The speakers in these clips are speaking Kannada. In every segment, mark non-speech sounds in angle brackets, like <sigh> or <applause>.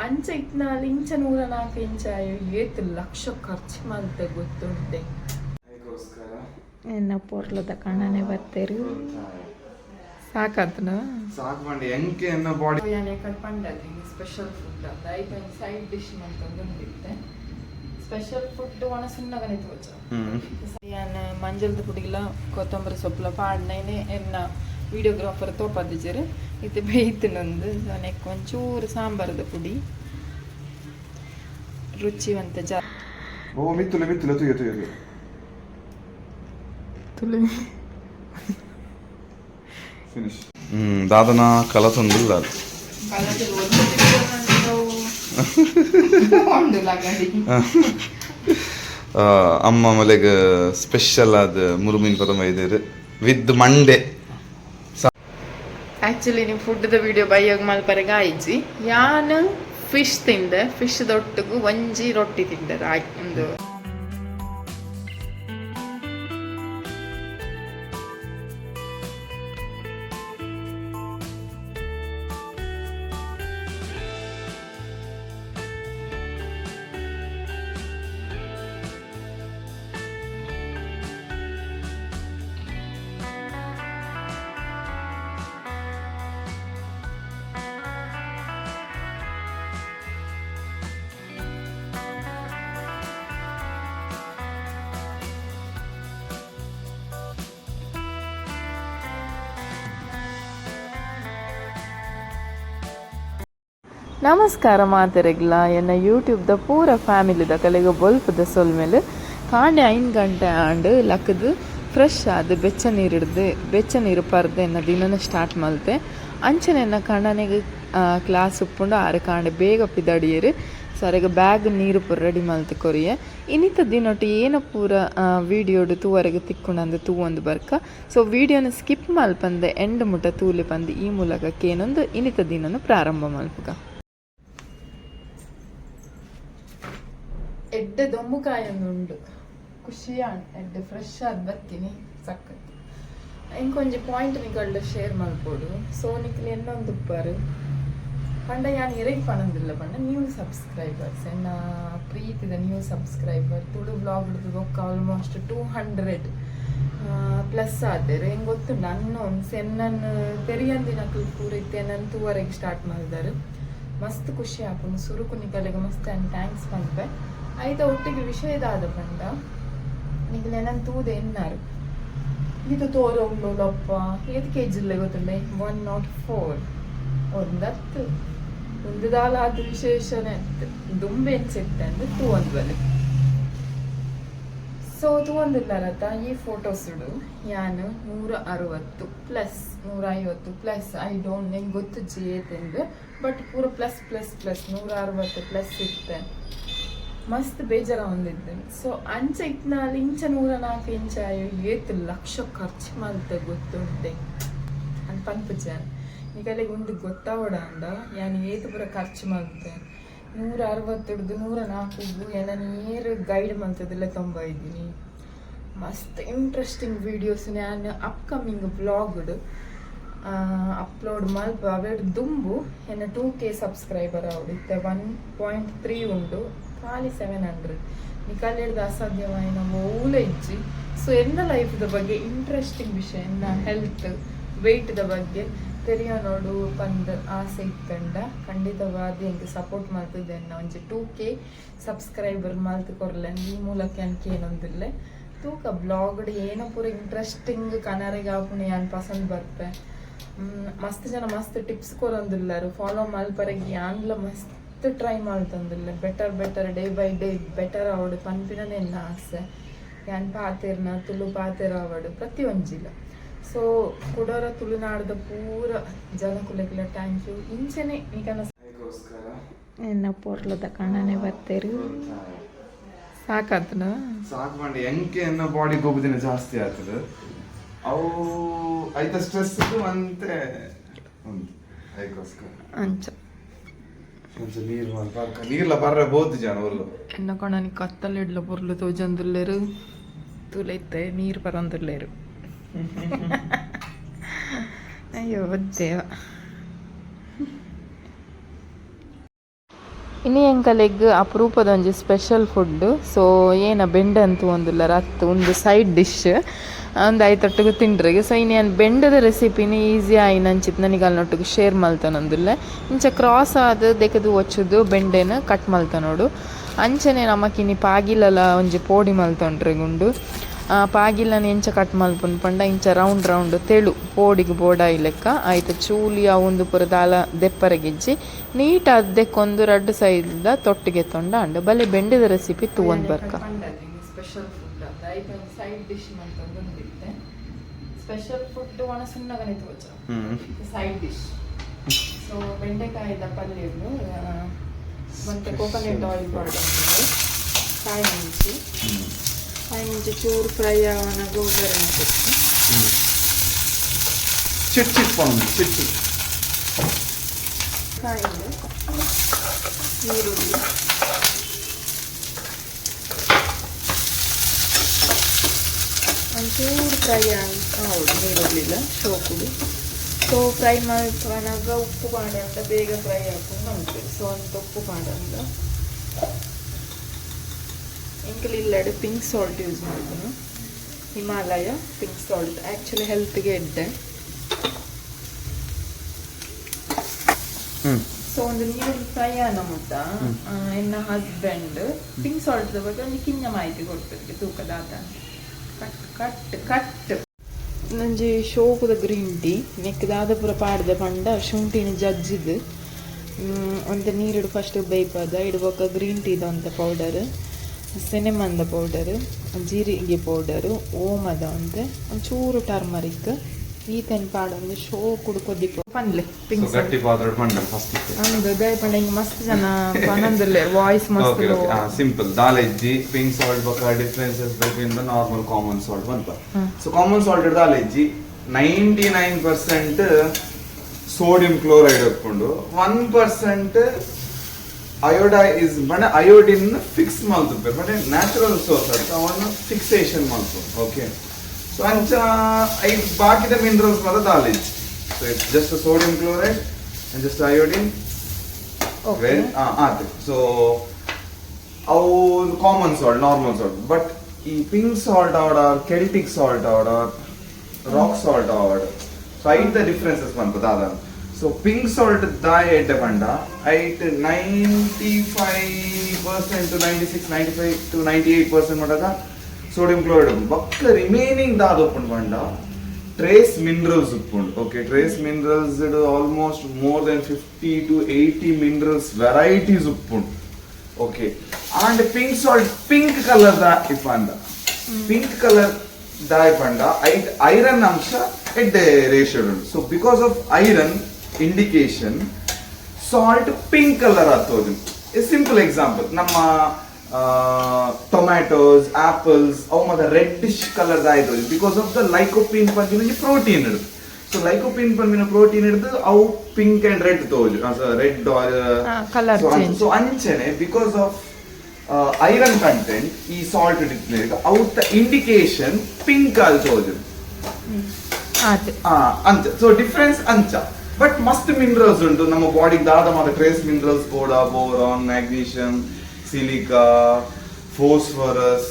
ಅಂಚ ಇತ್ನಾಲ್ ಇಂಚ ನೂರ ನಾಲ್ಕು ಇಂಚ ಏತ್ ಲಕ್ಷ ಖರ್ಚು ಮಲ್ತೆ ಗೊತ್ತುಂಟೆ. ಎನ್ನ ಪೊರ್ಲದ ಕಾಣನೆ ಬರ್ತೇರಿ ಸಾಕಾತನ? ಸಾಕ್ಬಂಡಿ ಮಾಡಿ ಎಂಕೆ ಎನ್ನ ಬಾಡಿ ಯಾನೆ ಪಂಡది ಸ್ಪೆಷಲ್ ಫುಡ್ ಅಂತ ಐದು ಸೈಡ್ ಡಿಶ್ ಅಂತ ಒಂದಿತ್ತೆ ಸ್ಪೆಷಲ್ ಫುಡ್ ಒಣ ಸುಣ್ಣಗನೆ ತೋಚ. ಹ್ಮ್. ಯಾನ ಮಂಜಲ್ದ ಪುಡಿಲ ಕೊತ್ತಂಬರಿ ಸೊಪ್ಪುಲ ಪಾಡ್ನೇನೆ ಎನ್ನ. ವಿಡಿಯೋಗ್ರಾಫರ್ ತೋಪದಿಜರು ಇದು ಬೇಯ್ತಿನೊಂದು ನನಗೆ ಒಂಚೂರು ಸಾಂಬಾರದ ಪುಡಿ ರುಚಿವಂತ ಜಾ ಓ ಮಿತ್ತುಲೆ ಮಿತ್ತುಲೆ ತುಯ್ಯ ತುಯ್ಯ ತುಯ್ಯ ತುಳು ಫಿನಿಶ್ ಹ್ಮ್ ದಾದನ ಕಲಸೊಂದಿಲ್ಲ ಅಮ್ಮ ಮಲೆಗ್ ಸ್ಪೆಷಲ್ ಆದ ಮುರುಮಿನ್ ಪದಮ ಇದ್ದೀರಿ ವಿತ್ ಮಂಡೆ ಆ್ಯಕ್ಚುಲಿ ನೀವು ಫುಡ್ದ ವಿಡಿಯೋ ಬೈಯಾಗ ಮಲ್ಪರೆಗೆ ಆಯ್ಜಿ ಯಾನ್ ಫಿಶ್ ತಿಂದೆ. ಫಿಶ್ ದೊಟ್ಟಿಗೂ ಒಂಜಿ ರೊಟ್ಟಿ ತಿಂದೆ ಆಯ್ ಒಂದು ನಮಸ್ಕಾರ ಮಾತೆರೆಗ್ಲ. ಎನ್ನ ಯೂಟ್ಯೂಬ್ದ ಪೂರ ಫ್ಯಾಮಿಲಿದ ಕಲೆಗೆ ಬೊಲ್ಪದ ಸೊಲ್ಮೇಲೆ ಕಾಂಡೆ ಐನ್ ಗಂಟೆ ಆಂಡ್ ಲಕ್ಕದು ಫ್ರೆಶ್ ಆದ ಬೆಚ್ಚ ನೀರು ಹಿಡ್ದು, ಬೆಚ್ಚ ನೀರು ಪರ್ದೆ ಎನ್ನ ದಿನನ ಸ್ಟಾರ್ಟ್ ಮಲ್ತೆ. ಅಂಚನೆ ಎನ್ನ ಕಣ್ಣನೆಗೆ ಕ್ಲಾಸ್ ಉಪ್ಪುಂಡು ಆರು ಕಾಂಡೆ ಬೇಗ ಪಿದಡಿಯರು. ಸರಿಗ ಬ್ಯಾಗ್ ನೀರು ಪೂರ ರೆಡಿ ಮಲ್ತೆ ಕೊರಿಯೆ. ಇನ್ನಿತ ದಿನೊಟ್ಟು ಏನ ಪೂರ ವಿಡಿಯೋಡು ತೂವರೆಗೆ ತಿಕ್ಕೊಂಡಂದು ತೂ ಒಂದು ಬರ್ಕ. ಸೊ ವಿಡಿಯೋನ ಸ್ಕಿಪ್ ಮಲ್ಪಂದೆ ಎಂಡ್ ಮುಟ ತೂಲಿ ಬಂದು ಈ ಮೂಲಕ ಏನೊಂದು ಇನ್ನಿತ ದಿನನು ಪ್ರಾರಂಭ ಮಲ್ಪುಗ. ಎಡ್ಡೆ ಉಂಡು ಖುಷಿಯಾಣ್ ಎಡ್ಡೆ ಫ್ರೆಶ್ ಆದ್ ಬತ್ತೀನಿ ಸಕ್ಕತ್ ಇಂಕೊಂಜಿ ಪಾಯಿಂಟ್ ನಿಗಳ್ಳ ಶೇರ್ ಮಾಡ್ಬೋದು ಸೋನಿಕ್ ನಿಕ್ಲಿ ಎನ್ನೊಂದು ಉಪ್ಪರು ಪಂಡ ಯಾನ್ ಎರೆಗ್ ಪಣಂದಿಲ್ಲ ಪಂಡ ನ್ಯೂ ಸಬ್ಸ್ಕ್ರೈಬರ್ಸ್ ಎನ್ನ ಪ್ರೀತಿದ ನ್ಯೂ ಸಬ್ಸ್ಕ್ರೈಬರ್ ತುಳು ಬ್ಲಾಗ್ ಬೊಕ್ಕ ಆಲ್ಮೋಸ್ಟ್ ಟೂ ಹಂಡ್ರೆಡ್ ಪ್ಲಸ್ ಆದ್ರೆ ಹೆಂಗ್ ಗೊತ್ತು ನನ್ನ ಒಂದು ಸೆನ್ನನ್ನು ತೆರಿಯಂದಿನಕ್ಲು ಪೂರ ಇತ್ತೆ ನನ್ನ ತೂವರೆಗೆ ಸ್ಟಾರ್ಟ್ ಮಾಡಿದಾರೆ ಮಸ್ತ್ ಖುಷಿ ಆಪುಂಡು ಸುರುಕು ನಿಕಲೆಗೆ ಮಸ್ತ್ ಅಂಡ್ ಥ್ಯಾಂಕ್ಸ್ ಪಂಪೆ ಐತ ಒಟ್ಟಿಗೆ ವಿಷಯದಾದ ಪಂಡ ನಿಗಲೆ ನನ್ನ ತೂದೆ ಎನ್ನಾರು. ಇದು ತೋರೋಗ್ಲೋಲಪ್ಪ ಏತ್ ಕೆ ಜಿಲ್ಲೆ ಗೊತ್ತುಂಡೆ ಒನ್ ನಾಟ್ ಫೋರ್ ಒಂದತ್ತು. ಒಂದು ದಾಲಾದ ವಿಶೇಷನೇ ಅಂತ. ದುಂಬೆ ಎನ್ಸಿತ್ತೆ ಅಂದ್ರೆ ತೂ ಅಂದ್ವಲ್ಲಿ ಸೊ ತೂವೊಂದಿಲ್ಲಾರತ್ತ ಈ ಫೋಟೋಸ್ ಇಡು. ಯಾನು? ನೂರ ಅರವತ್ತು ಪ್ಲಸ್ ನೂರ ಐವತ್ತು ಪ್ಲಸ್ ಐ ಡೋಂಟ್ ನಂಗೆ ಗೊತ್ತು ಜೇತೆಂದು ಬಟ್ ಪೂರ ಪ್ಲಸ್ ಪ್ಲಸ್ ಪ್ಲಸ್ ನೂರ ಅರವತ್ತು ಪ್ಲಸ್ ಇತ್ತೆ. ಮಸ್ತ್ ಬೇಜಾರ ಹೊಂದಿದ್ದೆ ಸೊ ಅಂಚ ಇತ್ನಾಲ್ ಇಂಚ ನೂರ ನಾಲ್ಕು ಇಂಚ ಏತ್ ಲಕ್ಷ ಖರ್ಚು ಮಲ್ತೆ ಗೊತ್ತುಂಟೆ ಅಂತ. ಪನ್ಪುಜ ಈಗಲೇ ಒಂದು ಗೊತ್ತಾವಡ ಅಂದ. ಯಾನ್ ಏತ್ ಪೂರ ಖರ್ಚು ಮಾಡುತ್ತೆ. ನೂರ ಅರವತ್ತುಡ್ದು ನೂರ ನಾಲ್ಕು ಎಲ್ಲ ನೇರ ಗೈಡ್ ಮಾಡ್ತದೆಲ್ಲ ತೊಂಬ ಇದ್ದೀನಿ. ಮಸ್ತ್ ಇಂಟ್ರೆಸ್ಟಿಂಗ್ ವೀಡಿಯೋಸ್ ನಾನು ಅಪ್ಕಮಿಂಗ್ ಬ್ಲಾಗ್ಡ್ ಅಪ್ಲೋಡ್ ಮಲ್ಪ ಅವೆರಡು ದುಂಬು. ಎನ್ನ ಟೂ ಕೆ ಸಬ್ಸ್ಕ್ರೈಬರ್ ಅವಡಿತ್ತೆ ಒನ್ ಪಾಯಿಂಟ್ ತ್ರೀ ಉಂಡು. ಖಾಲಿ ಸೆವೆನ್ ಹಂಡ್ರೆಡ್ ನಿಕಾಲ್ ಹಿಡ್ದು ನಮ್ಮ ಮೂಲ ಇಜ್ಜಿ. ಸೊ ಎನ್ನ ಲೈಫ್ದ ಬಗ್ಗೆ ಇಂಟ್ರೆಸ್ಟಿಂಗ್ ವಿಷಯ ಎನ್ನ ಹೆಲ್ತ್ ವೆಯ್ಟ್ದ ಬಗ್ಗೆ. ತೆರಿಯ ನೋಡು, ಪಂದ್ ಆಸೆ ಇತ್ತಂಡ ಖಂಡಿತವಾದಿ ಎಂಕ್ ಸಪೋರ್ಟ್ ಮಾಡ್ತಿದ್ದೆ ಒಂಜಿ ಟೂ ಕೆ ಸಬ್ಸ್ಕ್ರೈಬರ್ ಕೊರ್ಲೆ. ಈ ಮೂಲಕ ಅನ್ಕೆ ಏನೊಂದಿಲ್ಲ ತೂಕ ಬ್ಲಾಗ್ಡ್ ಏನೋ ಪೂರ ಇಂಟ್ರೆಸ್ಟಿಂಗ್ ಕನರಿಗೆ ಆಪಣೆ ಯಾನ್ ಪಸಂದ್ ಬರ್ತೆ. ಮಸ್ತ್ ಜನ ಮಸ್ತ್ ಟಿಪ್ಸ್ ಕೊರೊಂದಿಲ್ಲರು ಫಾಲೋ ಮಲ್ಪರೆಗೆ ಯಾನ್ಲ ಮಸ್ತ್ try ಮಾಡ್ತಂದಿಲ್ಲ better better day by day better ಅವಳು. ಪನ್ಪಿನನೇ ಎನ್ನ ಆಸೆ ಯಾನ್ ಪಾತೆರ್ನ? ತುಳು ಪಾತೆರ ಅವಳು. ಪ್ರತಿ ಒಂಜಿಲ್ಲ. ಸೊ ಕುಡೋರ ತುಳುನಾಡದ ಪೂರ ಜನಕುಲೆಗಿಲ್ಲ ಥ್ಯಾಂಕ್ ಯು ಇಂಚೆನೆ ಈಗನ ಎನ್ನ ಪೋರ್ಲದ ಕಣ್ಣನೆ ಬರ್ತೇರು ಸಾಕಂತನ ಸಾಕು ಮಾಡಿ ಎಂಕೆ ಎನ್ನ ಬಾಡಿ ಗೊಬ್ಬದಿನ ಜಾಸ್ತಿ ಆಗ್ತದೆ ಅವು ಐತ ಸ್ಟ್ರೆಸ್ ಅಂತೆ ಅಂಚ. ನೀರ್ ಬರ್ಕ ನೀರ್ಲ ಬರ್ರೆ ಬೋದ್ ಜನ ಒರ್ಲು ಎನ್ನ ಕೊಣ ನೀ ಕತ್ತಲ್ಲ ನೀರ್ ಬರಂದುಲ್ಲೆರು. <laughs> ಅಯ್ಯೋ, ದೇವ. ಇನ್ನು ಎಂಕಲೆಗ್ ಅಪರೂಪದ ಒಂಜಿ ಸ್ಪೆಷಲ್ ಫುಡ್ ಸೊ ಏನ ಬೆಂಡಂತೂ ಒಂದು ರತ್ತು ಒಂದು ಸೈಡ್ ಡಿಶ್ ಒಂದು ಐತೊಟ್ಟಿಗೆ ತಿಂಡ್ರಿಗೆ ಸೊ ಇನ್ನು ಏನು ಬೆಂಡದ ರೆಸಿಪಿನ ಈಸಿ ಆಯಿ ನಂಚಿತ್ ನನಗೆ ಅಲ್ಲಿನೊಟ್ಟಿಗೆ ಶೇರ್ ಮಲ್ತಾನಂದಿಲ್ಲ ಇಂಚ ಕ್ರಾಸ್ ಆದ ದೇಕದು ಒಚ್ಚದು ಬೆಂಡೆನ ಕಟ್ ಮಲ್ತ ನೋಡು. ಅಂಚನೆ ನಮಕಿನಿ ಪಾಗಿಲಲ ಒಂಜಿ ಪೋಡಿ ಮಲ್ತೊಂಡ್ರಿ ಗುಂಡು. ಆ, ಇಂಚ ಕಟ್ ಮಲ್ಪನ್ ಪಂಡ ಇಂಚ ರೌಂಡ್ ರೌಂಡ್ ತೆಳು ಪೋಡಿಗೆ ಬೋಡಾಯಿ ಲೆಕ್ಕ. ಆಯ್ತು ಚೂಲಿ ಒಂದು ಪುರ ದಾಲ ದೆಪ್ಪರಗಿಜ್ಜಿ ನೀಟ್ ಅದಕ್ಕೊಂದು ರಡ್ಡು ಸೈಡ್ದ ತೊಟ್ಟಿಗೆ ತೊಂಡ ಅಂಡ ಬಲೆ ಬೆಂಡಿದ ರೆಸಿಪಿ ತೂವೊಂದು ಬರ್ಕ. Special food side dish special food ಒಣ ಸುಣ್ಣಗನೆ ತೋಚ ಹ್ಮ್ ಸೈಡ್ ಡಿಶ್ ಸೊ ಬೆಂಡೆಕಾಯಿದ ಪಲ್ಯಗಳು ಮತ್ತು ಕೋಕೋನಟ್ ಆಯಿಲ್ ಪೌಡರ್ ಕಾಯಿ ಮೆಣಸಿ ಹ್ಮ್ ಕಾಯಿ ಮೆಣಸಿ ಚೂರು ಫ್ರೈ ಆವನ ಗೋಬರ್ ಹಾಕಿ ಚಿಟ್ ಚಿಟ್ ಪೌಂಡ್ ಚಿಟ್ ಚಿಟ್ ಕಾಯಿಲೆ ಈರುಳ್ಳಿ ಒಂಚೂರು ಫ್ರೈ ಹೌದು ನೀರಿರಲಿಲ್ಲ ಶೋಕುಡು ಸೊ ಫ್ರೈ ಮಾಡ್ಕೊಂಡಾಗ ಉಪ್ಪು ಪಾಂಡೆ ಅಂತ ಬೇಗ ಫ್ರೈ ಹಾಕೊಂಡು ಉಂಟು ಸೊ ಅಂತ ಉಪ್ಪು ಪಾಂಡೆ ಅಂತ ಎಂಕಲ್ ಇಲ್ಲಡೆ ಪಿಂಕ್ ಸಾಲ್ಟ್ ಯೂಸ್ ಮಾಡ್ತೀನಿ ಹಿಮಾಲಯ ಪಿಂಕ್ ಸಾಲ್ಟ್ ಆ್ಯಕ್ಚುಲಿ ಹೆಲ್ತ್ಗೆ ಇದ್ದೆ. ಹ್ಮ್. ಸೊ ಒಂದು ನೀರಲ್ಲಿ ಫ್ರೈ ಆನ ಮುಟ್ಟ ಎನ್ನ ಹಸ್ಬೆಂಡ್ ಪಿಂಕ್ ಸಾಲ್ಟ್ ಬಗ್ಗೆ ಒಂದು ಕಿನ್ನ ಮಾಹಿತಿ ಕೊಡ್ತದೆ ತೂಕದ ಆತ ಕಟ್ ಕಟ್ ನಂಜಿ ಶೋಕದ ಗ್ರೀನ್ ಟೀ ನೆಕ್ಕ ದಾದಪುರ ಪಾಡ್ದೆ ಪಂಡ ಶುಂಠಿನ ಜಜ್ಜಿದ್ ಒಂದು ನೀರಿಡು ಫಸ್ಟ್ ಬೈಪದ ಇಡ್ಬೇಕ ಗ್ರೀನ್ ಟೀದ ಅಂತ ಪೌಡರ್ ಸಿನೆಮಂದ ಪೌಡರ್ ಜೀರಿಗೆ ಪೌಡರ್ ಓಮದ ಒಂದು, ಒಂಚೂರು ಟರ್ಮರಿಕ್ ಈತನ ಪಾಡು ಒಂದು ಶೋ ಕುಡ್ಕೋದಿಕ್ಕೆ. ಪನ್ಲೆ ಪಿಂಕ್ ಸೊ ಗಟ್ಟಿ ಪಾತ್ರೆ ಪಂಡ ಫಸ್ಟ್ ಒಂದು ದಯಪಂಡ ಹಿಂಗೆ ಮಸ್ತ್ ಜನ ಪನಂದಿರ್ಲೆ ವಾಯ್ಸ್ ಮಸ್ತ್ ಸಿಂಪಲ್ ದಾಲ್ ಇಜ್ಜಿ ಪಿಂಕ್ ಸಾಲ್ಟ್ ಬಕ differences between the normal common salt ಬಂತ. ಸೊ ಕಾಮನ್ ಸಾಲ್ಟ್ ದಾಲ್ ಇಜ್ಜಿ ninety nine percent sodium chloride ಹಾಕೊಂಡು ಒನ್ ಪರ್ಸೆಂಟ್ ಅಯೋಡೈ ಇಸ್ ಬಣ್ಣ ಅಯೋಡಿನ್ ಫಿಕ್ಸ್ ಮಲ್ತುಪ್ಪೆ ಬಟ್ ನ್ಯಾಚುರಲ್ ಸೋರ್ಸ್ ಅಂತ ಅವನು ಫಿಕ್ಸೇಷನ್ ಮಲ್ತು ಓಕೆ ಸೊ ಅಂಚ ಐ ಬಾಕಿದ ಮಿನರಲ್ಸ್ ಮಾತ್ರ ದಾಲ್ ಇಜ್ಜಿ so it's just sodium chloride and just iodine okay well ಆಯ್ತು. ಸೊ ಅವು common salt normal salt but ಈ pink salt or Celtic salt order rock salt order so eight differences ಬಂತು ಅದ ಸೊ ಪಿಂಕ್ ಸಾಲ್ಟ್ ದಾಯ ಎಡ್ಡೆ ಪಂಡ ಐಟ್ ninety five percent to ninety six ninety five to ninety eight percent ಮಾಡದ ಸೋಡಿಯಂ ಕ್ಲೋರೈಡ್ ಬಕ್ಕ ರಿಮೈನಿಂಗ್ ದಾದ ಉಪ್ಪುಂಡು ಪಂಡ ಟ್ರೇಸ್ ಮಿನರಲ್ಸ್ ಉಪ್ಪುಂಡು okay trace minerals almost more then fifty to eighty minerals varieties ಉಪ್ಪುಂಡು okay and pink salt pink colour the ಇಪ್ಪಂಡ. ಪಿಂಕ್ ಕಲರ್ ದಾಯ್ ಪಂಡ ಐರನ್ ಅಂಶ ಎಡ್ ರೇಷಿಯೋ ಉಂಟು. So because of iron indication salt pink colour ಆಗ್ತದೆ ಸಿಂಪಲ್ ಎಕ್ಸಾಂಪಲ್ ನಮ್ಮ ಟೊಮ್ಯಾಟೋಸ್ ಆಪಲ್ಸ್ ಅವು ಮತ್ತೆ ರೆಡ್ಡಿಶ್ ಕಲರ್ ಆಯ್ತು ಬಿಕಾಸ್ ಆಫ್ ದ ಲೈಕೋಪಿನ್ ಪಂಪಿನ ಪ್ರೋಟೀನ್ ಇಡುದು ಸೊ ಲೈಕೋಪಿನ್ ಪಂಪಿನ ಪ್ರೋಟೀನ್ ಹಿಡಿದು ಅವು ಪಿಂಕ್ ಅಂಡ್ ರೆಡ್ ತೋಜು. ರೆಡ್. ಸೊ ಅಂಚನೆ ಬಿಕಾಸ್ ಆಫ್ ಐರನ್ ಕಂಟೆಂಟ್ ಈ ಸಾಲ್ಟ್ ಇಟ್ಟಿದ್ದಾಗ ಅವ್ರ ಇಂಡಿಕೇಶನ್ ಪಿಂಕ್ ಅಲ್ಲಿ ತೋಜು. ಅಂಚ. ಸೊ ಡಿಫ್ರೆನ್ಸ್ ಅಂಚ. ಬಟ್ ಮಸ್ತ್ ಮಿನರಲ್ಸ್ ಉಂಟು. ನಮ್ಮ ಬಾಡಿಗೆ ದಾದ ಮಾತ ಟ್ರೇಸ್ ಮಿನರಲ್ಸ್ ಬೋಡ ಬೋರಾನ್ ಮ್ಯಾಗ್ನೀಷಿಯಂ ಸಿಲಿಕಾ ಫೋಸ್ಫರಸ್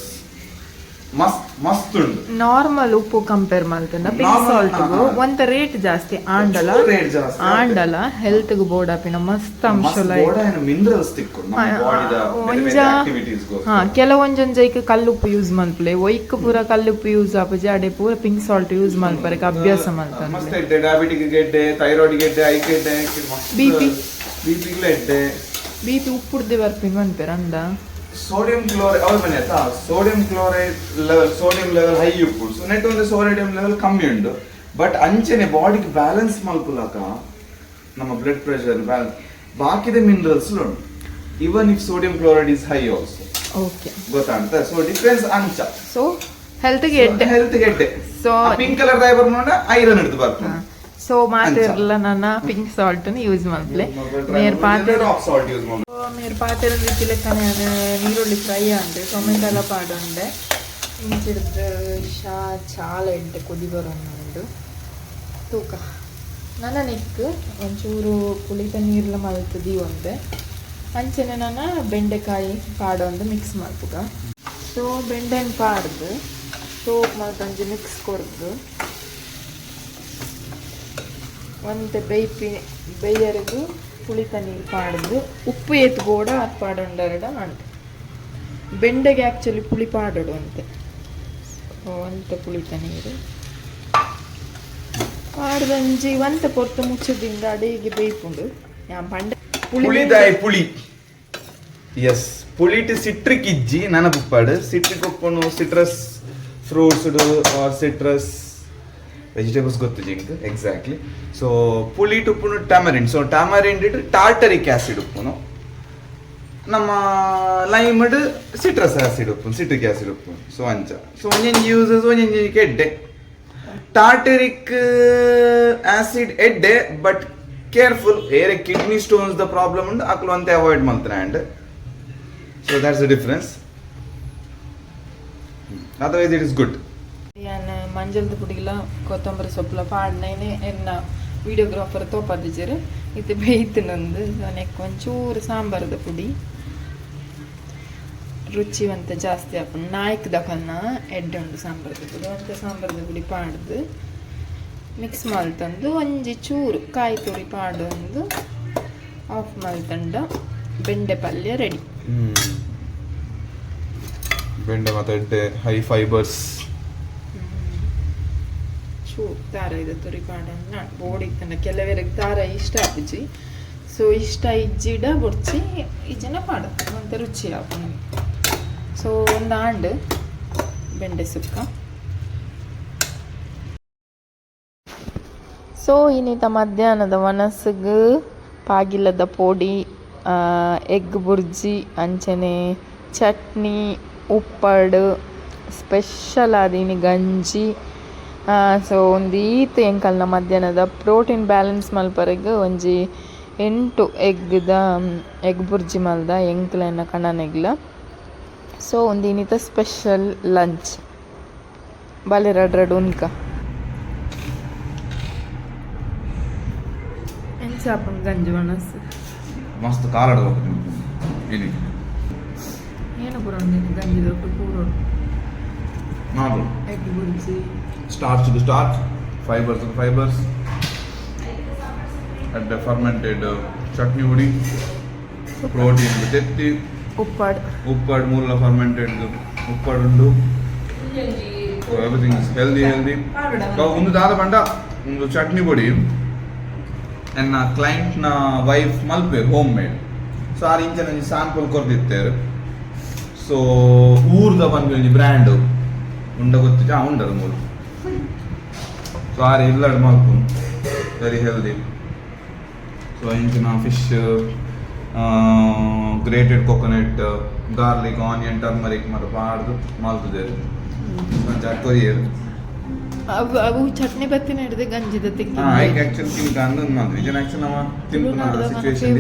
ಮಸ್ತ್ ಮಸ್ತ್ ಉಂಟು ನಾರ್ಮಲ್ ಉಪ್ಪು ಕಂಪೇರ್ ಮಾಡ್ತಂಡ ಪಿಂಕ್ Normal, ಸಾಲ್ಟ್ ಹಾ, ಹಾ. ಒಂತ ರೇಟ್ ಜಾಸ್ತಿ. ಆಂಡಲ. ರೇಟ್ ಜಾಸ್ತಿ. ಆಂಡಲ ಹೆಲ್ತ್ ಗೂ ಬೋಡಾಪಿನ ಮಸ್ತ್ ಅಂಶಲ ಮಿನರಲ್ಸ್ ಒಂಜ ಹಾ ಕೆಲವೊಂಜೊಂಜೈಕ್ ಕಲ್ಲುಪ್ಪು ಯೂಸ್ ಮಲ್ಪಲೆ ಒಯ್ಕ್ ಪೂರ ಕಲ್ಲುಪ್ಪು ಯೂಸ್ ಆಪುಜಿ ಅಡೆ ಪೂರ ಪಿಂಕ್ ಸಾಲ್ಟ್ ಯೂಸ್ ಮಲ್ಪರಕ್ಕೆ ಅಭ್ಯಾಸ ಮಸ್ತ್ ಮಲ್ತಂಡ್ಲೆ ಎಡ್ಡೆ ಡಯಾಬಿಟಿಕ್ ಗೆಡ್ಡೆ ಥೈರಾಯ್ಡ್ ಗೆಡ್ಡೆ ಐ ಗೆಡ್ಡೆ BP. ಬಿಪಿ ಎಡ್ಡೆ. ಬಿ ಪಿ ಉಪ್ಪುಡ್ದೆ ಬರ್ಪಿಂಗ್ ಅನ್ಪೇರ ಅಂದ ಸೋಡಿಯಂ ಕ್ಲೋರೈಡ್ ಅವ್ರು ಮನೆ ಆಯ್ತಾ? Sodium chloride level sodium level high ಉಪ್ಪು. ಸೊ ನೆಟ್ ಒಂದು ಸೋಡಿಯಂ ಲೆವೆಲ್ ಕಮ್ಮಿ ಉಂಟು ಬಟ್ ಅಂಚನೆ ಬಾಡಿಗೆ ಬ್ಯಾಲೆನ್ಸ್ ಮಲ್ಪುಲಕ ನಮ್ಮ ಬ್ಲಡ್ ಪ್ರೆಷರ್ ಬ್ಯಾಲೆನ್ಸ್ ಬಾಕಿದ ಮಿನರಲ್ಸ್ ಉಂಟು. Even if sodium chloride is high also okay ಗೊತ್ತಾಗ್ತದೆ ಸೊ ಡಿಫ್ರೆನ್ಸ್ ಅಂಚ. ಸೊ ಹೆಲ್ತ್ಗೆ ಹೆಲ್ತ್ ಗೆಡ್ಡೆ ಸೊ ಪಿಂಕ್ ಕಲರ್ ಡೈವರ್ ನೋಡ ಐರನ್ ಹಿಡಿದು ಬರ್ತದೆ ಸೊ ಮಾತಿರಲ್ಲ ನನ್ನ ಪಿಂಕ್ ಸಾಲ್ಟ್ ಯೂಸ್ ಮಾಡ್ಲೆ ನೀರು ಪಾತ್ರೆ ನೀರು ಪಾತ್ರೆ ರೀತಿಲೆ ಕಣೆ ನೀರುಳ್ಳಿ ಫ್ರೈ ಅಂದೆ ಟೊಮೆಟೊ ಎಲ್ಲ ಪಾಡುಂಡೆ ಇಂಚಿಡ್ದು ಶಾ ಚಾಲ ಎಂಟು ಕುದಿ ಬರೋದು ತೂಕ. ನನ್ನ ನಿಕ್ ಒಂಚೂರು ಕುಳಿತ ನೀರ್ಲ ಮಲ್ತದಿ ಒಂದೆ ಅಂಚನೆ ನನ್ನ ಬೆಂಡೆಕಾಯಿ ಪಾಡೊಂದು ಮಿಕ್ಸ್ ಮಾಡ್ತುಗ ಸೊ ಬೆಂಡೆನ್ ಪಾಡ್ದು ಸೋಪ್ ಮಾಡ್ದು ಮಿಕ್ಸ್ ಕೊಡ್ದು. ಒಂತೆ ಬೇಯ್ ಬೇಯರಿಗೂ ಹುಳಿ ನೀರು ಪಾಡ್ದು ಉಪ್ಪು ಎತ್ತು ಕೂಡ ಅದು ಪಾಡೊಂಡರಡ ಅಂಟು. ಬೆಂಡೆಗೆ ಆ್ಯಕ್ಚುಲಿ ಪುಳಿ ಪಾಡಡು ಅಂತೆ ಸೊ ಪುಳಿ ಪುಳಿತ ನೀರು ಪಾಡ್ದಂಜಿ ಒಂತೆ ಪೊರ್ತು ಮುಚ್ಚದಿಂದ ಅಡಿಗೆ ಬೇಯ್ಪುಂಡು. ಯಾ ಪಂಡ ಪುಳಿ ಎಸ್ ಪುಳಿಟ್ ಸಿಟ್ರಿಕ್ ಇಜ್ಜಿ ನನಪುಪ್ಪಾಡು citric ಉಪ್ಪುನು citrus fruits or citrus vegetables ಗೊತ್ತು ಜಿಂಕ್ ಎಕ್ಸಾಕ್ಟ್ಲಿ ಸೊ ಪುಳಿ ಉಪ್ಪುನು ಟ್ಯಾಮರಿಂಡ್ ಸೊ ಟ್ಯಾಮರಿಂಡ್ ಇಟ್ಟು ಟಾರ್ಟರಿಕ್ ಆಸಿಡ್ ಉಪ್ಪುನು. ನಮ್ಮ ಲೈಮ್ಡ್ ಸಿಟ್ರಸ್ ಆ್ಯಸಿಡ್ ಉಪ್ಪು ಸಿಟ್ರಿಕ್ ಆಸಿಡ್ ಉಪ್ಪು ಸೊ ಅಂಚ ಸೊ ಒಂಜೊಂಜಿ ಯೂಸಸ್ ಒಂಜೊಂಜಿ ಎಡ್ಡೆ. ಟಾರ್ಟರಿಕ್ ಆಸಿಡ್ ಎಡ್ಡೆ ಬಟ್ ಕೇರ್ಫುಲ್ ಏರೆ ಕಿಡ್ನಿ ಸ್ಟೋನ್ಸ್ ದ ಪ್ರಾಬ್ಲಮ್ ಉಂಡು ಅಕ್ಲು ಅಂತ ಅವಾಯ್ಡ್ ಮಾಡ್ತಾರೆ and so that's the difference otherwise it is good ಮಂಜಲ್ದ ಪುಡಿಲ, ಕೊತ್ತಂಬರಿ ಸೊಪ್ಪುಲ ಪಾಡ್ನೇನೆ ಎನ್ನ ವಿಡಿಯೋಗ್ರಾಫರ್ ತೋಪದಿಜರು ಇದು ಬೇಯ್ತಿನೊಂದು ನೆಕ್ ಒಂಚೂರು ಸಾಂಬಾರದ ಪುಡಿ. ರುಚಿವಂತ ಜಾಸ್ತಿ ಹಾಕೊಂಡು ನಾಯ್ಕ್ ದಕಲ್ನ ಎಡ್ಡೆ ಉಂಡು ಸಾಂಬಾರದ ಪುಡಿ. ಅಂತ ಸಾಂಬಾರದ ಪುಡಿ ಪಾಡ್ದು. ಮಿಕ್ಸ್ ಮಲ್ತಂದು ಒಂಜಿ ಚೂರು ಕಾಯಿ ತುರಿ ಪಾಡೊಂದು ಆಫ್ ಮಲ್ತಂಡ ಬೆಂಡೆ ಪಲ್ಯ ರೆಡಿ ಬೆಂಡೆ ಮತ್ತೆ ಹೈ ಫೈಬರ್ಸ್ ಚೂ ದಾರ ಇದು ತುರಿ ಪಾಡನ್ನ ಬೋಡಿತ್ತಂಡ ಕೆಲವರಿಗೆ ದಾರ ಇಷ್ಟ ಆಪುಜಿ ಸೊ ಇಷ್ಟ ಇಜ್ಜಿಡ ಬೊಡ್ಚಿ ಇಜ್ಜನ ಪಾಡ ಅಂತ ರುಚಿ ಆಪುಂಡು ಸೊ ಒಂದು ಆಂಡ್, ಬೆಂಡೆ ಸುಕ್ಕ. ಸೊ ಇನ್ನಿತ ಮಧ್ಯಾಹ್ನದ ಮನಸ್ಸಿಗೆ ಪಾಗಿಲ್ಲದ ಪೋಡಿ ಎಗ್ ಬುರ್ಜಿ, ಅಂಚನೆ, ಚಟ್ನಿ, ಉಪ್ಪಡು, ಸ್ಪೆಷಲ್ ಆದೀನಿ ಗಂಜಿ. ಸೊ ಒಂದು ಈತ್ ಎಂಕಲ್ನ ಮಧ್ಯಾಹ್ನದ ಪ್ರೋಟೀನ್ ಬ್ಯಾಲೆನ್ಸ್ ಮಲ್ಪರೆಗ್ ಒಂಜಿ ಎಂಟು ಎಗ್ದ ಎಗ್ ಬುರ್ಜಿ ಮಲ್ದ ಎಂಕ್ಲೆನ ಕಣನೆಗ್ಲ. ಸೊ ಒಂದು ಇನ್ನಿತ ಸ್ಪೆಷಲ್ ಲಂಚ್ ಬಲೆ ರಡ್ ರಡ್ ಉನ್ಕ. ಎಂಚಾಪನ್ ಗಂಜಿ ಮನಸ್ಸು ಮಸ್ತ್ ಏನಿ ಏನು ಪುರ ಗಂಜಿ ದೊಡ್ಡ ಪೂರ egg bhurji. Starch to starch, fibers to fibers, and the fermented uh, chutney woody, protein with etti, uppad, uppad moola fermented uppad undu. So everything is healthy, healthy. So dada ದಾದ ಪಂಡ ಒಂದು ಚಟ್ನಿ ಪುಡಿ ಎನ್ನ ಕ್ಲೈಂಟ್ನ ವೈಫ್ ಮಲ್ಪೆ ಹೋಮ್ ಮೇಡ್ ಸೊ ಆ ರೀತಿ ನನಗೆ ಸ್ಯಾಂಪಲ್ ಕೊರ್ದಿತ್ತೇರು ಸೊ ಊರ್ದ ಬಂದು ಬ್ರ್ಯಾಂಡ್ ಉಂಡ ಗೊತ್ತಿಜ ಉಂಡದ ಮೂರು ಸೊ ಆರ್ ಇಲ್ಲಡ್ ಮಲ್ಪು ವೆರಿ ಹೆಲ್ದಿ ಸೊ ಇಂಚಿನ fish grated coconut garlic onion turmeric ಮತ್ತು ಪಾಡ್ದು ಮಲ್ತದೇರು ಕೊರಿಯರ್ ಅವು ಅವು ಚಟ್ನಿ ಬತ್ತಿನ ಹಿಡಿದು ಗಂಜಿದ ಹಾ ಈಗ ಆಕ್ಚುಲಿ ತಿನ್ಕ ಅಂದನ್ ಮಾತ್ರ. ವಿಜನ್ ಆಕ್ಚುಲಿ ನಮ್ಮ ತಿನ್ಕು ಸಿಚುವೇಶನ್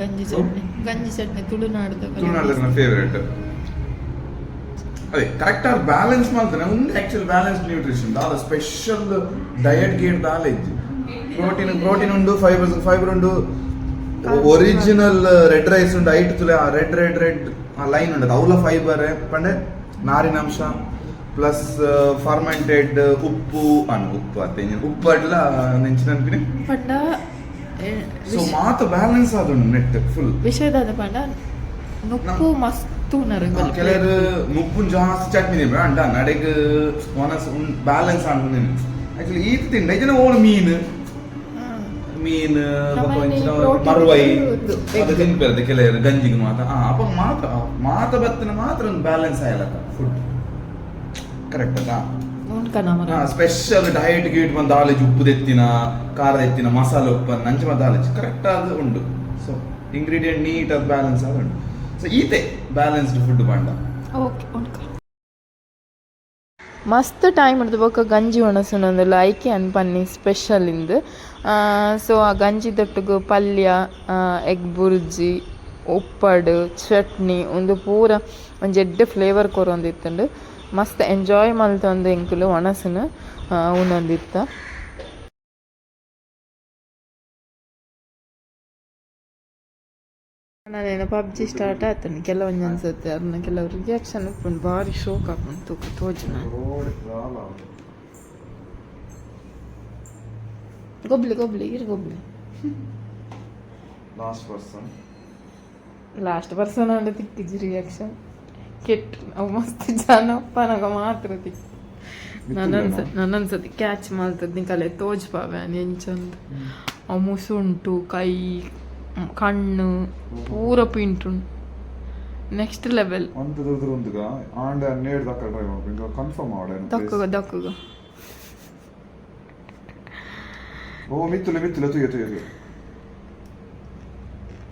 ಗಂಜಿ ಚಟ್ನಿ. ಗಂಜಿ ಚಟ್ನಿ ತುಳುನಾಡ್ದ ತುಳುನಾಡದ ಫೇವರೇಟ್ ಅದೇ ಕರೆಕ್ಟ್ ಆಗಿ ಬ್ಯಾಲೆನ್ಸ್ ಮಾಡ್ತಾನೆ ಒಂದು ಆಕ್ಚುಲಿ ಬ್ಯಾಲೆನ್ಸ್ ನ್ಯೂಟ್ರಿಷನ್ ದಾದ ಸ್ಪೆಷಲ್ ಡಯಟ್ ಗೇಟ್ ದಾಲ ಇಜ್ಜಿ ಪ್ರೋಟೀನ್ ಪ್ರೋಟೀನ್ ಉಂಡು ಫೈಬರ್ಸ್ ಫೈಬರ್ ಉಂಡು ಒರಿಜಿನಲ್ ರೆಡ್ ರೈಸ್ ಉಂಡು ಐಟ್ ತುಲೆ ಆ ರೆಡ್ ರೆಡ್ ರೆಡ್ ಆ ಲೈನ್ ಉಂಡದು ಅವಲ ಫೈಬರ್ ಪಂಡೆ ನಾರಿನಾಂಶ ಪ್ಲಸ್ ಫರ್ಮೆಂಟೆಡ್ ಉಪ್ಪು ಅನ್ನು ಉಪ್ಪು ಅತ್ತೆ ಉಪ್ಪು ಅಡ್ಲ ನೆಂಚಿನ ಅನ್ಪಿನಿ ಪಂಡ ಎ, ಸೊ ವಿಷ- ಮಾತ ಬ್ಯಾಲೆನ್ಸ್ ಆದುಂಡು ನೆಟ್ ಫುಲ್ ವಿಷಯದಾದ ಪಂಡ ನುಪ್ಪು ಮಸ್ತು ನರಂಗ ಕೆಲವರು ಮುಪ್ಪುನ್ ಜಾಸ್ತಿ ಚಟ್ನಿ ತಿನ್ಬೇಡ ಅಂಡ ನಡೆಗ್ ಮನಸ್ ಬ್ಯಾಲೆನ್ಸ್ ಆಡ್ಕೊಂಡು ಆಕ್ಚುಲಿ ಈತ ತಿಂಡ ಇದನ್ನ ಓಳು ಮೀನು ಮೀನ್ ಮರುವೈ ಅದು. ತಿನ್ಪಿರದೆ ಕೆಲವರು ಗಂಜಿಗೆ ಮಾತ ಆ ಅಪ್ಪ ಮಾತ ಮಾತ ಬತ್ತಿನ ಮಾತ್ರ ಒಂದು ಬ್ಯಾಲೆನ್ಸ್ ಆಯ್ಲಕ್ಕ ಫುಡ್ ಕರೆಕ್ಟ್ ಅಲ್ಲ ಸ್ಪೆಷಲ್ ಡಯಟ್ ಗೀಟ್ ಬಂದ ಆಲೇಜ್ ಉಪ್ಪು ತೆತ್ತಿನ ಖಾರ ಎತ್ತಿನ ಮಸಾಲೆ ಉಪ್ಪು ನಂಚ ಆಲೇಜ್ ಕರೆಕ್ಟ್ ಆದ ಉಂಡು ಸೊ ಇಂಗ್ರೀಡಿಯೆಂಟ್ ನೀಟ್ ಅದು ಬ್ಯಾಲೆನ್ಸ್ ಆದ ಉಂಟು ಸೊ ಈತೆ ಬ್ಯಾಲೆನ್ಸ್ಡ್ ಫುಡ್ ಬಂಡ ಓಕೆ ಮಸ್ತ್ ಟೈಮ್ ಹಿಡ್ದು ಬೊಕ್ಕ ಗಂಜಿ ಒಣಸುನೊಂದು ಲೈಕೆ ಅನ್ಪನ್ನಿ ಸ್ಪೆಷಲ್ ಇಂದು. ಸೊ ಆ ಗಂಜಿ ದೊಟ್ಟಿಗೆ ಪಲ್ಯ ಎಗ್ ಬುರ್ಜಿ, ಉಪ್ಪಡು, ಚಟ್ನಿ, ಒಂದು ಪೂರ ಒಂದು ಎಡ್ಡೆ ಫ್ಲೇವರ್ ಕೊರೊಂದಿತ್ತುಂಡು. ಮಸ್ತ್ ಎಂಜಾಯ್ ಮಲ್ತೊಂದು ಎಂಕುಲು ಒಣಸುನು ಉನ್ನೊಂದಿತ್ತ ನಾನೇನು ಪಬ್ಜಿ ಸ್ಟಾರ್ಟ್ ಆಯ್ತಾನೆ. ಕೆಲವೊಂದು ಅನ್ಸುತ್ತೆ. ಅದನ್ನ ಕೆಲವು ರಿಯಾಕ್ಷನ್ ಉಪ್ಪುಂಡು ಭಾರಿ ಶೋಕ್ ಹಾಕೊಂಡು ತೂಕ ತೋಜುನ ಗೊಬ್ಲಿ ಗೊಬ್ಲಿ ಇರು ಗೊಬ್ಲಿ. ಲಾಸ್ಟ್ ಪರ್ಸನ್ ಲಾಸ್ಟ್ ಪರ್ಸನ್ ಅಂದ್ರೆ ತಿಕ್ಕಿಜಿ ರಿಯಾಕ್ಷನ್ ಕೆಟ್ಟ ನಾವು ಮಸ್ತ್ ಜನ ಅಪ್ಪನಾಗ ಮಾತ್ರ ತಿಕ್ಕ ನನ್ನನ್ಸ ನನ್ನನ್ಸತಿ ಕ್ಯಾಚ್ ಮಾಡ್ತದ್ ನಿಂಕಲೆ ತೋಜ್ಪಾವೆ ಪಾವೆ ಆ ಅವು ಮುಸುಂಟು ಕೈ ಕಣ್ಣು ಪೂರ ಪಿಂಟುಂಡು ನೆಕ್ಸ್ಟ್ ಲೆವೆಲ್ ಅಂತ ದೊಡ್ಡ ಒಂದುಗ ಆಂಡ ನೇಡ್ ದಕ್ಕ ಟ್ರೈ ಮಾಡ್ಬೇಕು. ಕನ್ಫರ್ಮ್ ಆಡ ದಕ್ಕಗ ದಕ್ಕಗ. ಓ ಮಿತ್ತುಲೆ ಮಿತ್ತುಲೆ ತುಯ್ಯ ತುಯ್ಯ ತುಯ್ಯ.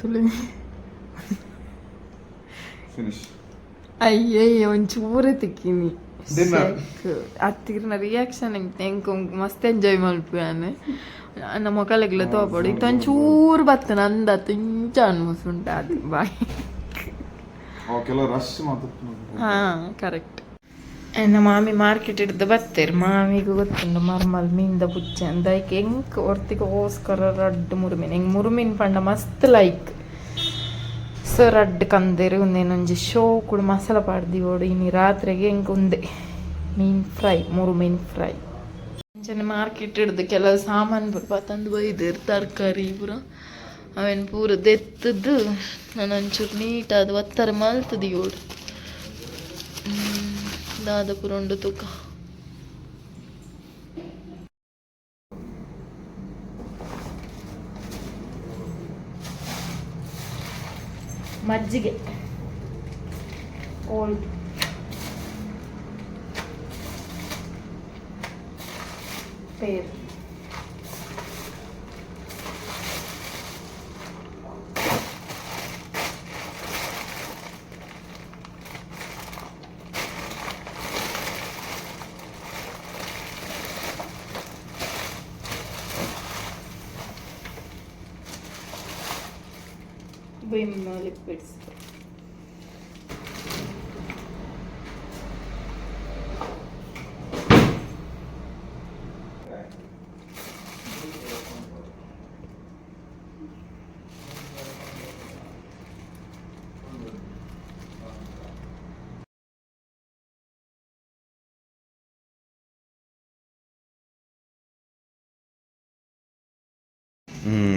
ತುಳಿ ಫಿನಿಶ್ ಅಯ್ಯಯ್ಯ ಒಂಚೂರು ತಿಕ್ಕಿನಿ. Dinner. ಹತ್ತಿರ ರಿಯಾಕ್ಷನ್ ಹೆಂಗ್ ಮಸ್ತ್ ಎಂಜಾಯ್ ಮಲ್ಪುಯಾನೆ ನಮ್ಮ ಮಕ್ಕಳಿಗೆಲ್ಲ ತೋಪಡು ಇತ್ತು ಒಂಚೂರು ಬತ್ತನ ಅಂದ ತಿಂಚ ಅನ್ಮಸುಂಟ ಅದು. ಬಾಯ್. ಹಾ ಕರೆಕ್ಟ್ ಎನ್ನ ಮಾಮಿ ಮಾರ್ಕೆಟ್ ಹಿಡ್ದು ಬತ್ತೇರ್. ಮಾಮಿಗೂ ಗೊತ್ತುಂಡು ಮರ್ಮಲ್ ಮೀನ್ದ ಬುಚ್ಚ ಅಂದ ಐಕ್ ಹೆಂಗ್ ಹೊರ್ತಿಗೆ ಓಸ್ಕರ ರಡ್ಡ್ ಮುರುಮಿನ್. ಹೆಂಗ್ ಮುರುಮಿನ್ ಪಂಡ ಮಸ್ತ್ ಲೈಕ್ ಸೊ ರಡ್ಡ್ ಕಂದೇರು ಒಂದೇನೊಂಜಿ ಶೋ ಕೂಡ ಮಸಾಲ ಪಾಡ್ದಿ ಓಡು. ಇನ್ನು ರಾತ್ರಿಗೆ ಹೆಂಗ್ ಉಂದೆ ಮೀನ್ ಫ್ರೈ ಮುರುಮೀನ್ ಫ್ರೈ. ಅಂಚನೆ ಮಾರ್ಕೆಟ್ ಹಿಡ್ದು ಕೆಲವು ಸಾಮಾನು ಪೂರ ತಂದು ಬೈದೇರು ತರಕಾರಿ ಪೂರ ಅವೇನು ಪೂರ ದೆತ್ತದ್ದು ನಾನು ಒಂಚೂರು ನೀಟಾದ ಒತ್ತರ ಮಲ್ತದಿ ಇವಳು ದಾದ ಪೂರ ಉಂಡು ತೂಕ. ಮಜ್ಜಿಗೆ. ಓಲ್ಡ್ ಪೇರ್ ವಿಮ್ ಲಿಕ್ವಿಡ್ಸ್ ಹ್ಮ್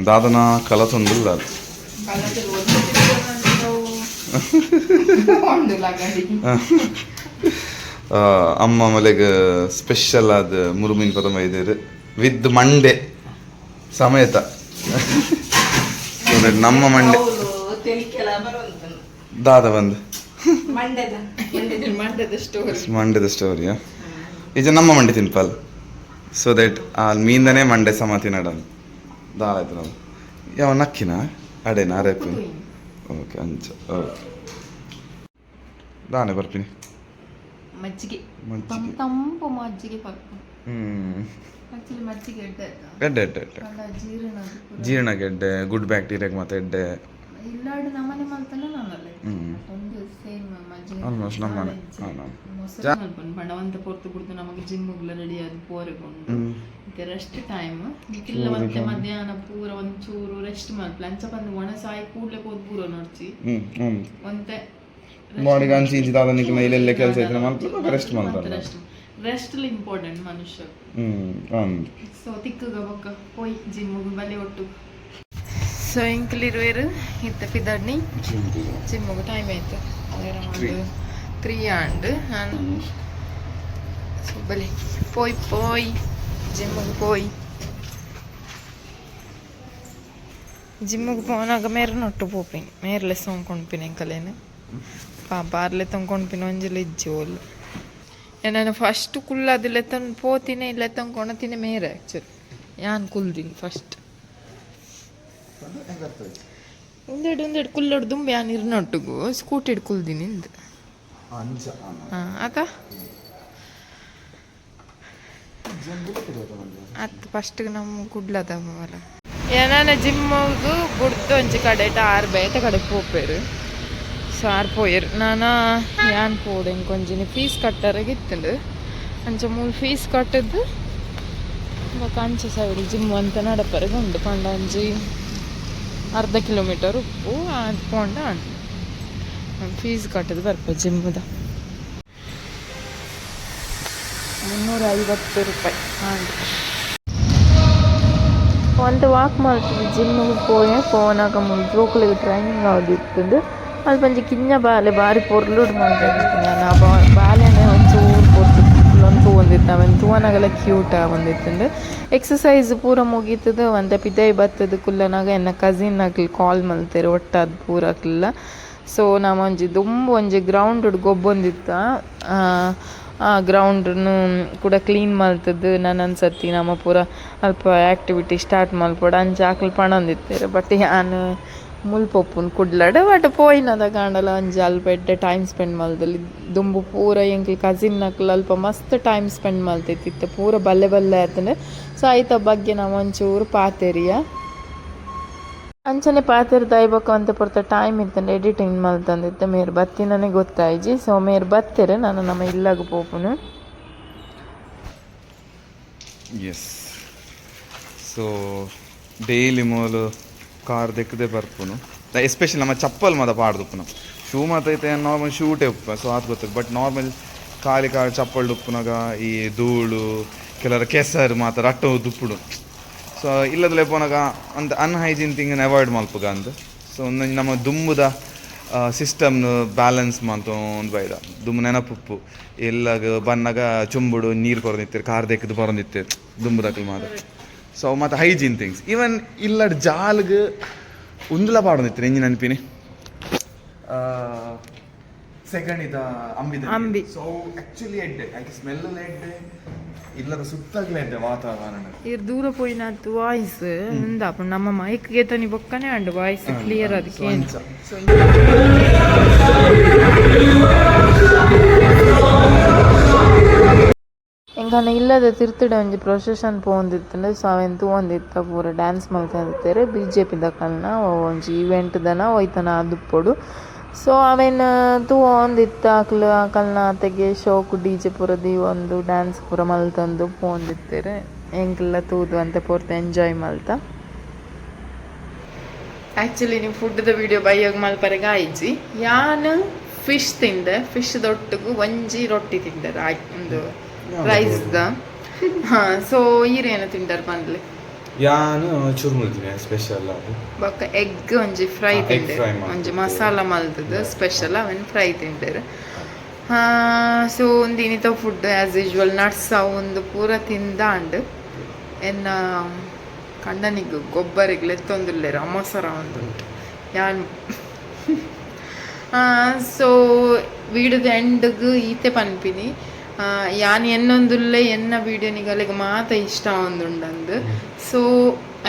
ದಾದನ ಅದು ಆ, ಅಮ್ಮ ಮಲೆಗೆ ಸ್ಪೆಷಲ್ ಆದ ಮುರುಮಿನ್ ಪದಮ ಇದ್ದೀರಿ ವಿತ್ ಮಂಡೆ ಸಮೇತ. ನಮ್ಮ ಮಂಡೆ. ದಾದ ಬಂದು. ಮಂಡ್ಯದ ಸ್ಟೋರಿ ಮಂಡ್ಯದ ಸ್ಟೋರಿಯಾ ಇದು ನಮ್ಮ ಮಂಡೆ ತಿನ್ಪಲ್ ಸೊ ದಟ್ ಆ ಮೀಂದನೇ ಮಂಡೆ ಸಮ ತಿನ್ನಡನ್ ದಾಳ ಆಯ್ತು ನಾವು. ಯಾವ ನಕ್ಕಿನ? ಅಡೇನ ಅರೇಪಿನ ಓಕೆ ಅಂಚ. ಓಕೆ ದಾನೆ ಬರ್ತೀನಿ. ಮಜ್ಜಿಗೆ. ತಂಪು ಮಜ್ಜಿಗೆ ಮಜ್ಜಿಗೆ ಎಡ್ಡೆ ಎಡ್ಡೆ ಎಡ್ಡೆ ಕಲ್ಲ ಜೀರ್ಣ ಅದು ಗೆಡ್ಡೆ ಗುಡ್ ಬ್ಯಾಕ್ಟೀರಿಯಾಗೆ ಮತ್ತೆ ಎಡ್ಡೆ. ಇಲ್ಲಾಡು ನಮ್ಮನೆ ಮಲ್ತಲ್ಲ ನಾನಲ್ಲ ಹ್ಮ್. ಒಂದು ಸೇಮ್ ಮಜ್ಜಿಗೆ Almost ನಮ್ಮನೆ. ನಾಲೆಡ್ಜ್. ಹಾ, ನಾವು. ಮೊಸರು ಮಲ್ಪನ್ ಬಣ್ಣವಂತ ಪೊರ್ತು ಬಿಡ್ದು ನಮಗೆ ಜಿಮ್ಗುಲ್ಲ ರೆಡಿ ಅದು ಪೋರೆಗೊಂಡು ಹ್ಮ್. ಮತ್ತೆ ರೆಸ್ಟ್ ಟೈಮ್ ನಿಖಿಲ್ಲ ಮತ್ತೆ ಮಧ್ಯಾಹ್ನ ಪೂರ ಒಂಚೂರು ರೆಸ್ಟ್ ಮಲ್ಪ ಲಂಚ ಬಂದು ಒಣ ಸಾಯಿ ಕೂಡ್ಲೆ ಹೋದ್ ಪೂರ ನೋಡ್ಚಿ ಹ್ಮ್ ಹ್ಮ್ ಒಂತೆ ಬಾಡಿಗೆ ಅಂಚಿ ಇಂಚಿ ದಾದ ನಿಕ್ಕಿನ ಇಲ್ಲೆಲ್ಲ ಕೆಲಸ ಇದ್ರೆ ಮಲ್ಪ ರೆಸ್ಟ್ ಮಾಡ್ತಾರೆ ರೆಸ್ಟ್ ರೆಸ್ಟ್ ಇಂಪಾರ್ಟೆಂಟ್ ಮನುಷ್ಯ ಹ್ಮ್ ಒಂದು ಸೊ ತಿಕ್ಕಗ ಬೊಕ್ಕ ಪೋಯ್ ಜಿಮ್ಮಿಗೆ ಬಲೆ ಒಟ್ಟು ಸೊ ಇಂಕ್ಲಿರುವೇರು ಇತ್ತ ಪಿದಡ್ನಿ ಜಿಮ್ಮಿಗೆ ಟೈಮ್ ಆಯ್ತು Three. ಒಂದು ತ್ರೀ ಆಂಡ್ ನಾನು ಸೊ ಬಲೆ ಪೋಯ್ ಪೋಯ್ ಜಿಮ್ಮಿಗೆ ಪೋಯ್ ಜಿಮ್ಮಿಗೆ పోనాక మేర నొట్టు పోపోయింది మేరలే సొంకొనిపోయిన ఇంకలేను పాప అర్లే తొంకొనిపోయిన ಒಂಜಲು ಇಜ್ಜಿ ಓಲು ನಾನು ಫಸ್ಟ್ ಕುಲ್ಲ ಅದಿಲ್ಲ ತನ್ ಪೋತಿನ ಇಲ್ಲ ತನ್ ಕೊಣತಿನ ಮೇರೆ ಆ್ಯಕ್ಚುಲಿ ಯಾನ್ ಕುಲ್ದಿನಿ ಫಸ್ಟ್ ಒಂದೆರಡು ಒಂದೆರಡು ಕುಲ್ಲಡು ದುಂಬಿ ಯಾನ್ ಇರ್ನೊಟ್ಟಿಗೂ ಸ್ಕೂಟಿ ಹಿಡ್ ಕುಲ್ದಿನಿ ಇಂದು ಅಂಚ ಹಾಂ ಆತ ಅತ್ ಫಸ್ಟ್ಗೆ ನಮ್ಮ ಗುಡ್ಲದ ಅವರ ಏನಾನ ಜಿಮ್ಮಿಗೂ ಗುಡ್ದು ಒಂಚಿ ಕಡೆ ಆರು ಬೇತ ಕಡೆ ಪೋಪೇರು. ಸೊ ಆರು ಪೋಯರು. ನಾನು ಯಾನ್ ಪೋಡು ಇಂಕೊಂಜಿನ ಫೀಸ್ ಕಟ್ಟರಾಗ ಇತ್ತಂಡು. ಅಂಚ ಮೂಲ ಫೀಸ್ ಕಟ್ಟದ್ದು ಅಂಚ ಸೈಡ್ ಜಿಮ್ ಅಂತ ನಡಪರಗ ಉಂಡು. ಪಂಡ ಒಂಜಿ ಅರ್ಧ ಕಿಲೋಮೀಟರ್. ಉಪ್ಪು ಅದು ಪೋಂಡ ಫೀಸ್ ಕಟ್ಟದು ಬರ್ಪ ಜಿಮ್ಮದ ಮುನ್ನೂರ ಐವತ್ತು ರೂಪಾಯಿ. ಆನ್ ಒಂದು ವಾಕ್ ಮಾಡ್ತೀವಿ. ಜಿಮ್ಮಿಗೆ ಪೋಯೆ ಪೋನಾಗ ಜೋಕುಲಿಗೆ ಟ್ರೈನಿಂಗ್ ಆದಿತ್ತಂದು ಅದು ಬಂದು ಕಿನ್ನ ಬಾಲೆ ಬಾರಿ ಪೊರ್ಲುಡ್ ಮಾಡ್ತೀನಿ ಬಾ, ಬಾಲೆನೆ ಒಂಚೂರು ಪೊರ್ತು ಒಂದು ಒಂದಿತ್ತು ಅವನ್ ತೂವನಾಗೆಲ್ಲ ಕ್ಯೂಟ ಒಂದಿತ್ತಂದು. ಎಕ್ಸಸೈಸ್ ಪೂರ ಮುಗೀತದ, ಒಂದು ಪಿದೈ ಬತ್ತದ ಕುಲ್ಲನಾಗ. ಎನ್ನ ಕಸಿನ್ ಆಗಲಿ ಕಾಲ್ ಮಲ್ತೇರೆ, ಒಟ್ಟಾದ ಪೂರ ಆಗ್ಲಿಲ್ಲ ಸೊ ನಾವು ಒಂಜಿ ದುಂಬು ಒಂಜಿ ಗ್ರೌಂಡ್ ಗೊಬ್ಬೊಂದಿತ್ತ ಆ ಗ್ರೌಂಡ್ನು ಕೂಡ ಕ್ಲೀನ್ ಮಲ್ತದ್ದು ನಾನು ಅನ್ಸತ್ತಿ ನಮ್ಮ ಪೂರ ಅಲ್ಪ ಆ್ಯಕ್ಟಿವಿಟಿ ಸ್ಟಾರ್ಟ್ ಮಲ್ಪಡ. ಅಂಚ ಆಕಲ್ ಬಟ್ ಯಾನು ಮುಲ್ಪೊಪ್ಪುನ್ ಕುಡ್ಲಡೆ ಬಟ್ ಪೋಯಿನದ ಕಾಂಡಲ ಅಂಜಿ ಅಲ್ಪೆಡ್ಡೆ ಟೈಮ್ ಸ್ಪೆಂಡ್ ಮಲ್ದಲ್ಲಿ. ದುಂಬು ಪೂರ ಎಂಕಲ್ ಕಸಿನ್ ನಕ್ಲ ಅಲ್ಪ ಮಸ್ತ್ ಟೈಮ್ ಸ್ಪೆಂಡ್ ಮಲ್ತೈತಿತ್ತು. ಪೂರ ಬಲ್ಲೆ ಬಲ್ಲೆ ಆತಂಡೆ ಸೊ ಆಯ್ತ ಬಗ್ಗೆ ನಾವು ಒಂಚೂರು ಪಾತೆರಿಯ. ಅಂಚನೆ ಪಾತೆರ್ ದೈಬಕ್ಕ ಅಂತ ಪೊರ್ತ ಟೈಮ್ ಇತ್ತಂಡೆ ಎಡಿಟಿಂಗ್ ಮಲ್ತಂದಿತ್ತೆ ಮೇರ್ ಬತ್ತಿನನೆ ಗೊತ್ತಾಯ್ಜಿ. ಸೊ ಮೇರ್ ಬತ್ತೆರೆ, ನಾನು ನಮ್ಮ ಇಲ್ಲಾಗ ಪೋಪುನು. ಎಸ್ ಸೊ ಡೈಲಿ ಮೂಲು ಕಾರ್ ದೆಕ್ಕದೆ ಬರ್ಪುನು. ಎಸ್ಪೆಷಲಿ ನಮ್ಮ ಚಪ್ಪಲ್ ಮಾತ ಪಾಡ್ದುಪ್ಪುನು. ಶೂ ಮಾತೈತೆ ನಾರ್ಮಲ್ ಶೂಟೇ ಉಪ್ಪ ಸೊ ಅದು ಗೊತ್ತಿಲ್ಲ ಬಟ್ ನಾರ್ಮಲ್ ಖಾಲಿ ಕಾಲು ಚಪ್ಪಲ್ ಉಪ್ಪುನಾಗ ಈ ಧೂಳು, ಕೆಲವರ ಕೆಸರು ಮಾತ್ರ ರಟ್ಟು ದುಪ್ಪುಡು. ಸೊ ಇಲ್ಲದಲ್ಲೇ ಪೋನಾಗ ಒಂದು ಅನ್ಹೈಜೀನ್ ಥಿಂಗನ್ನು ಅವಾಯ್ಡ್ ಮಲ್ಪುಗ ಅಂತ ಸೊ ಒಂದು ನಮ್ಮ ದುಂಬುದ ಸಿಸ್ಟಮ್ ಬ್ಯಾಲೆನ್ಸ್ ಮಾಡ್ತು ಒಂದು ಬೈದ. ದುಮ್ಮು ನೆನಪುಪ್ಪು. ಎಲ್ಲ ಬನ್ನಗ ಚುಂಬುಡು, ನೀರು ಕೊರದಿತ್ತೇರು, ಕಾರ್ ದೆಕ್ಕದು ಬರೋದಿತ್ತೇರು ಮಾತ್ರ. ಸೊ ಮತ್ತು ಹೈಜೀನ್ ಥಿಂಗ್ಸ್ ಈವನ್ ಇಲ್ಲಡ್ ಜಾಲ್ಗ್ ಉಂದುಲ ಪಾಡೋದಿತ್ತೇರು ಎಂಜಿ ನೆನಪಿನಿ. ಸೆಕೆಂಡ್ ಇದ ಅಂಬಿ ಅಂಬಿ. ಸೊ ಆಕ್ಚುಲಿ ಎಡ್ಡೆ. ಐಕೆ ಸ್ಮೆಲ್ ಎಡ್ಡೆ. ಇಲ್ಲದ ಸುತ್ತಾಗ್ಲೇ ಎಡ್ಡೆ ವಾತಾವರಣ. ಇರ್ ದೂರ ಪೋಯಿನತ್ತು ವಾಯ್ಸ್ ಇಂದ ನಮ್ಮ ಮೈಕ್ ತನಿ ಬೊಕ್ಕನೆ ಅಂಡ್ ವಾಯ್ಸ್ ಕ್ಲಿಯರ್ ಅದಕ್ಕೆ ಎಂಕನ ಇಲ್ಲದ ತಿರ್ತುಡೆ ಒಂಜಿ ಪ್ರೊಸೆಷನ್ ಪೋವೊಂದಿತ್ತುಂಡು ಅವೆನ್ ತೂವೊಂದಿತ್ತ ಪೂರ ಡ್ಯಾನ್ಸ್ ಮಲ್ತಂದಿತ್ತೇರೆ ಬಿ ಜೆ ಪಿ ದಕಲ್ನ ಒಂಜಿ ಈವೆಂಟ್ ದನ ಒಯ್ತನ ಆದುಪ್ಪೊಡು ಸೊ ಅವೆನ್ ತೂವೊಂದಿತ್ತ ಅಕ್ಲ ಅಕಲ್ನ ಅತೆಗೆ ಶೋಕು ಡಿ ಜೆ ಪುರದಿ ಒಂದು ಡ್ಯಾನ್ಸ್ ಪೂರ ಮಲ್ತಂದು ಪೋಂದಿತ್ತೇರೆ ಎಂಕ್ಲ ತೂದು ಅಂತ ಪೂರ್ತಿ ಎಂಜಾಯ್ ಮಲ್ತ. ಆ್ಯಕ್ಚುಲಿ ನೀವು ಫುಡ್ದ ವಿಡಿಯೋ ಬೈಯೋಗ ಮಲ್ಪರೆಗ ಆಯ್ಜಿ ಯಾನ್ ಫಿಶ್ ತಿಂದೆ. ಫಿಶ್ ದೊಟ್ಟಿಗೂ ಒಂಜಿ ರೊಟ್ಟಿ ತಿಂದೆ ರಾಯ್, ಒಂದು ರೈಸ್ದ ಹಾ ಸೊ ಈರೇನು ತಿಂಡರ್ ಬಂದ್ಲಿ? ಯಾನು ಚುರ್ಮುಲ್ತೀನಿ ಸ್ಪೆಷಲ್ ಅದು ಬೊಕ್ಕ ಎಗ್ ಒಂಜಿ ಫ್ರೈ ಮಾಡ್ತಿದ್ದೆ. ಒಂಜಿ ಮಸಾಲ ಮಲ್ತದ ಸ್ಪೆಷಲ್ ಅವನ್ ಫ್ರೈ ತಿಂದೇರು. ಸೊ ಒಂದು ಇನಿತ ಫುಡ್ ಆ್ಯಸ್ ಯೂಶ್ವಲ್ ನಟ್ಸ್ ಒಂದು ಪೂರ ತಿಂದಾಂಡ್. ಎನ್ನ ಕಂಡನಿಗ್ ಗೊಬ್ಬರಿಗೆ ಲೆತ್ತೊಂದುಲ್ಲೇರು ಅಮಸರ ಒಂದು ಯಾನ್ ಸೊ ವೀಡಿಯೋದ ಎಂಡ್ಗ್ ಈತೆ ಪನ್ಪಿನಿ. ಯಾನ್ ಎನ್ನೊಂದುಲ್ಲೆ ಎನ್ನ ವೀಡಿಯೋನಿಗಲೆಗ್ ಮಾತ ಇಷ್ಟ ಒಂದುಂಡಂದು ಸೊ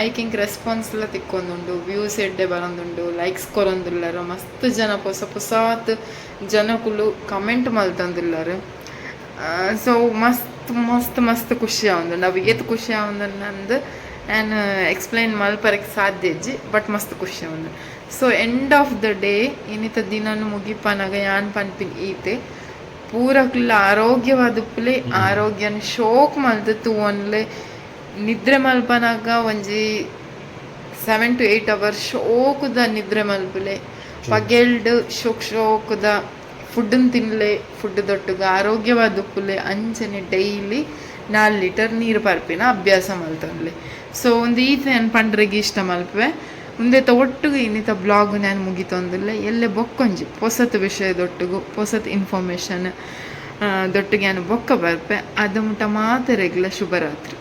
ಐಕಿಂಕ್ ರೆಸ್ಪಾನ್ಸ್ ಎಲ್ಲ ತಿಕ್ಕೊಂದುಂಡು ವ್ಯೂಸ್ ಎಡ್ಡೆ ಬರೊಂದುಂಡು ಲೈಕ್ಸ್ ಕೊರೊಂದುಲ್ಲರು. ಮಸ್ತ್ ಜನ ಹೊಸ ಹೊಸಾತ್ ಜನಕುಲು ಕಮೆಂಟ್ ಮಲ್ತಂದುಲ್ಲರು. ಸೊ ಮಸ್ತ್ ಮಸ್ತ್ ಮಸ್ತ್ ಖುಷಿ ಆವೊಂದುಂಡು ಅವು ಏತ್ ಖುಷಿ ಆವಂದು ಆ್ಯಂಡ್ ಎಕ್ಸ್ಪ್ಲೈನ್ ಮಲ್ಪರಕ್ಕೆ ಸಾಧ್ಯ ಇಜ್ಜಿ. ಬಟ್ ಮಸ್ತ್ ಖುಷಿ ಆವೊಂದು so end of the day ಇನ್ನಿತ ದಿನನು ಮುಗಿಪನಾಗ ಯಾನ್ ಪನ್ಪಿನ್ ಈತೆ. ಪೂರಕ್ಲ ಆರೋಗ್ಯವಾದಪ್ಪಲೆ ಆರೋಗ್ಯನ ಶೋಕ್ ಮಲ್ತು ತೂವನ್ಲೆ ನಿದ್ರೆ ಮಲ್ಪನಾಗ ಒಂಜಿ ಸೆವೆನ್ ಟು ಏಯ್ಟ್ ಅವರ್ ಶೋಕುದ ನಿದ್ರೆ ಮಲ್ಪಲೆ. ಪಗೆಲ್ಡ್ ಶೋಕ್ ಶೋಕುದ ಫುಡ್ಡನ್ ತಿನ್ಲೆ ಫುಡ್ ದೊಟ್ಟುಗ ಆರೋಗ್ಯವಾದುಪ್ಪಲೆ ಅಂಚನೆ ಡೈಲಿ ನಾಲ್ ಲೀಟರ್ ನೀರು ಪರ್ಪಿನ ಅಭ್ಯಾಸ ಮಲ್ತನ್ಲೆ. ಸೊ ಒಂದು ಈತ ನಾನು ಪಂಡ್ರಿಗೆ ಇಷ್ಟ ಮಲ್ಪೆ ಉಂದೆತ ಒಟ್ಟಿಗೂ ಇನ್ನಿತ ಬ್ಲಾಗ್ ನಾನು ಮುಗಿತೊಂದಿಲ್ಲ ಎಲ್ಲೇ ಬೊಕ್ಕೊಂಜಿ. ಹೊಸತ್ ವಿಷಯದೊಟ್ಟಿಗೂ ಹೊಸತ್ ಇನ್ಫಾರ್ಮೇಷನ್ ದೊಟ್ಟಿಗೆ ನಾನು ಬೊಕ್ಕ ಬರ್ಪೆ ಅದು ಮುಟ ಮಾತ್ರ ಶುಭರಾತ್ರಿ.